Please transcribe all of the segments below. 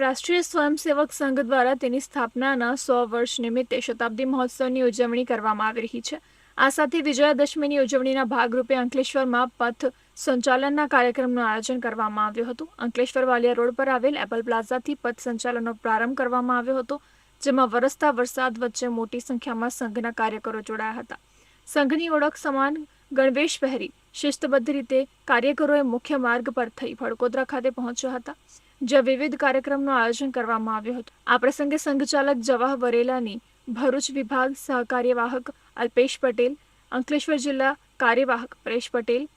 રાષ્ટ્રીય સ્વયંસેવક સંઘ દ્વારા તેની સ્થાપનાના સો વર્ષ નિમિત્તે શતાબ્દી મહોત્સવની ઉજવણી કરવામાં આવી રહી છે. આ સાથે વિજયાદશમીની ઉજવણીના ભાગરૂપે અંકલેશ્વરમાં પથ સંચાલનના કાર્યક્રમનું આયોજન કરવામાં આવ્યું હતું. અંકલેશ્વર વાલિયા રોડ પર આવેલ એપલ પ્લાઝાથી પથ સંચાલનનો પ્રારંભ કરવામાં આવ્યો હતો, જેમાં વરસતા વરસાદ વચ્ચે મોટી સંખ્યામાં સંઘના કાર્યકરો જોડાયા હતા. સંઘની ઓળખ સમાન ગણવેશ પહેરી શિસ્તબદ્ધ રીતે કાર્યકરોએ મુખ્ય માર્ગ પર થઈ ભડકોદરા ખાતે પહોંચ્યા હતા. જ્યાં વિવિધ કાર્યક્રમનું આયોજન કરવામાં આવ્યું હતું. આ પ્રસંગે સંઘચાલક જવાહ વરેલાની ભરૂચ વિભાગ સહકાર્યવાહક અલ્પેશ પટેલ, અંકલેશ્વર જિલ્લા કાર્યવાહક પરેશ પટેલ,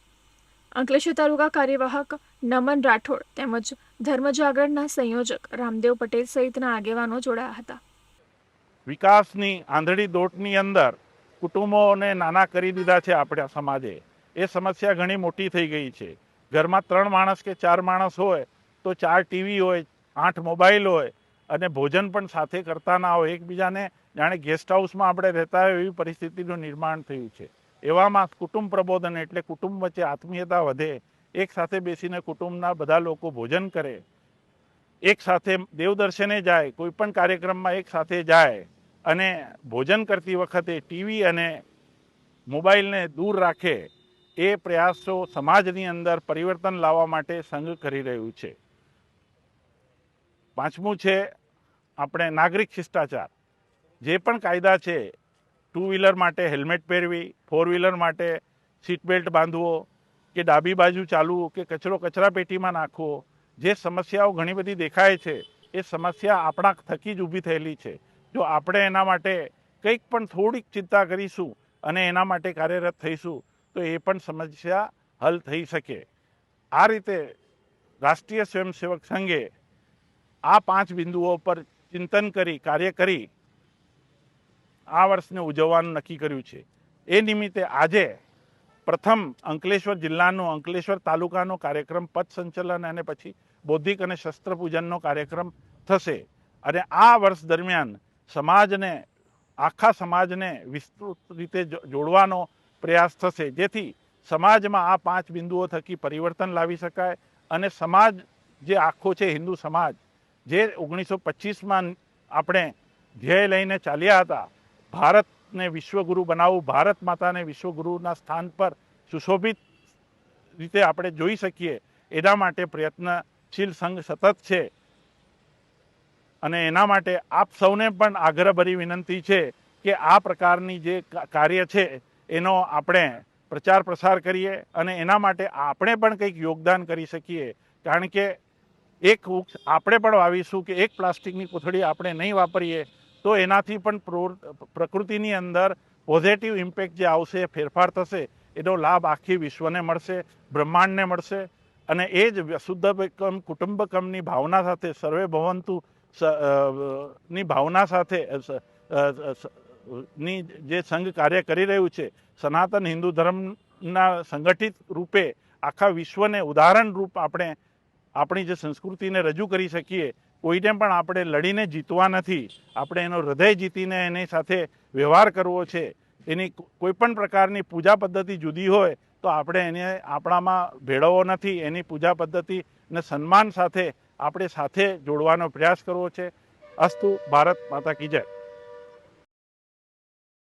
અંકલેશ્વર તાલુકા કાર્યવાહક નમન રાઠોડ તેમજ ધર્મજાગરણના સંયોજક રામદેવ પટેલ સહિતના આગેવાનો જોડાયા હતા. વિકાસની આંધળી દોટની અંદર કુટુંબોને નાના કરી દીધા છે આપણા સમાજે. એ સમસ્યા ઘણી મોટી થઈ ગઈ છે. ઘરમાં ત્રણ માણસ કે ચાર માણસ હોય તો ચાર ટીવી હોય, આઠ મોબાઈલ હોય અને ભોજન પણ સાથે કરતા ના હોય, એકબીજાને જાણે ગેસ્ટ હાઉસમાં આપણે રહેતા હોય એવી પરિસ્થિતિનું નિર્માણ થયું છે. એવામાં કુટુંબ પ્રબોધન એટલે કુટુંબ વચ્ચે આત્મીયતા વધે, એક સાથે બેસીને કુટુંબના બધા લોકો ભોજન કરે, એક સાથે દેવદર્શને જાય, કોઈ પણ કાર્યક્રમમાં એક સાથે જાય અને ભોજન કરતી વખતે ટીવી અને મોબાઈલને દૂર રાખે, એ પ્રયાસો સમાજની અંદર પરિવર્તન લાવવા માટે સંઘ કરી રહ્યું છે. પાંચમું છે આપણે નાગરિક શિષ્ટાચાર. જે પણ કાયદા છે ટુ વ્હીલર માટે હેલ્મેટ પહેરવી ફોર વ્હીલર માટે સીટ બેલ્ટ બાંધવો કે ડાબી બાજુ ચાલવું કે કચરો કચરા પેટીમાં નાખવો, જે સમસ્યાઓ ઘણી બધી દેખાય છે, એ સમસ્યા આપણા થકી જ ઊભી થયેલી છે. જો આપણે એના માટે કંઈક પણ થોડીક ચિંતા કરીશું અને એના માટે કાર્યરત થઈશું, તો એ પણ સમસ્યા હલ થઈ શકે. આ રીતે રાષ્ટ્રીય સ્વયંસેવક સંઘે આ પાંચ બિંદુઓ પર ચિંતન કરી, કાર્ય કરી આ વર્ષને ઉજવવાનું નક્કી કર્યું છે. એ નિમિત્તે આજે પ્રથમ અંકલેશ્વર જિલ્લાનો, અંકલેશ્વર તાલુકાનો કાર્યક્રમ પથ સંચલન અને પછી બૌદ્ધિક અને શસ્ત્ર પૂજનનો કાર્યક્રમ થશે. અને આ વર્ષ દરમિયાન સમાજને, આખા સમાજને વિસ્તૃત રીતે જોડવાનો પ્રયાસ થશે. જેથી સમાજમાં આ પાંચ બિંદુઓ થકી પરિવર્તન લાવી શકાય અને સમાજ જે આખો છે, હિન્દુ સમાજ જે ઓગણીસો પચીસમાં આપણે ધ્યેય લઈને ચાલ્યા હતા, ભારતને વિશ્વગુરુ બનાવવું, ભારત માતાને વિશ્વગુરુના સ્થાન પર સુશોભિત રીતે આપણે જોઈ શકીએ, એના માટે પ્રયત્નશીલ સંઘ સતત છે. અને એના માટે આપ સૌને પણ આગ્રહભરી વિનંતી છે કે આ પ્રકારની જે કાર્ય છે, એનો આપણે પ્રચાર પ્રસાર કરીએ અને એના માટે આપણે પણ કંઈક યોગદાન કરી શકીએ. કારણ કે એક વૃક્ષ આપણે પણ વાવીશું કે એક પ્લાસ્ટિકની કોથળી આપણે નહીં વાપરીએ, તો એનાથી પણ પ્રો- પ્રકૃતિની અંદર પોઝિટિવ ઇમ્પેક્ટ જે આવશે, ફેરફાર થશે, એનો લાભ આખી વિશ્વને મળશે, બ્રહ્માંડને મળશે. અને એ જ શુદ્ધકમ કુટુંબકમની ભાવના સાથે, સર્વે ભવંતુ ની ભાવના સાથે ની જે સંઘ કાર્ય કરી રહ્યું છે, સનાતન હિન્દુ ધર્મના સંગઠિત રૂપે આખા વિશ્વને ઉદાહરણ રૂપ આપણે આપણી જે સંસ્કૃતિને રજૂ કરી શકીએ, કોઈને પણ આપણે લડીને જીતવા નથી, આપણે એનો હૃદય જીતીને એની સાથે વ્યવહાર કરવો છે, એની કોઈપણ કોઈ પણ પ્રકારની પૂજા પદ્ધતિ જુદી હોય, તો આપણે એને આપણામાં ભેળવવો નથી, એની પૂજા પદ્ધતિ ને સન્માન સાથે આપણે સાથે જોડવાનો પ્રયાસ કરવો છે. અસ્તુ ભારત માતા કી જય.